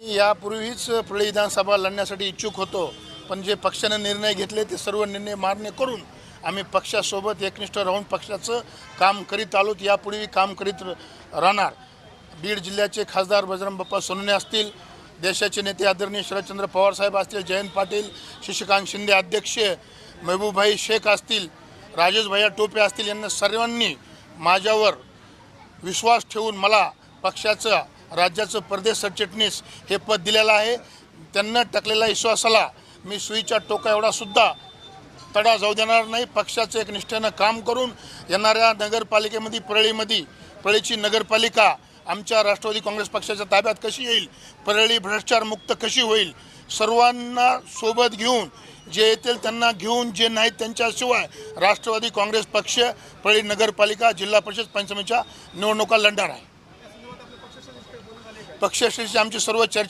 यापूर्वीच परळी विधानसभा लढण्यासाठी इच्छुक होतो पण जे पक्षाने निर्णय घेतले ते सर्व निर्णय मान्य करून आम्ही पक्षासोबत एकनिष्ठ राहून पक्षाचं काम करीत आलोत. यापूर्वी काम करीत राहणार बीड जिल्ह्याचे खासदार बजरंग बाप्पा सोनवणे असतील देशाचे नेते आदरणीय शरदचंद्र पवारसाहेब असतील जयंत पाटील शशिकांत शिंदे अध्यक्ष महबूबभाई शेख असतील राजेश भैया टोपे असतील यांना सर्वांनी माझ्यावर विश्वास ठेवून मला पक्षाचं राज्याचं प्रदेश सरचिटणीस हे पद दिलेलं आहे. त्यांना टाकलेल्या विश्वासाला मी सुईच्या टोका एवढासुद्धा तडा जाऊ देणार नाही. पक्षाचं एक निष्ठेनं काम करून येणाऱ्या नगरपालिकेमध्ये परळीमध्ये परळीची नगरपालिका आमच्या राष्ट्रवादी काँग्रेस पक्षाच्या ताब्यात कशी येईल? परळी भ्रष्टाचार मुक्त कशी होईल? सर्वांना सोबत घेऊन जे येतील त्यांना घेऊन जे नाहीत त्यांच्याशिवाय राष्ट्रवादी काँग्रेस पक्ष परळी नगरपालिका जिल्हा परिषद पंचमीच्या निवडणुका लढणार आहे. पक्षश्रेष्ठी आमची सर्व चर्चा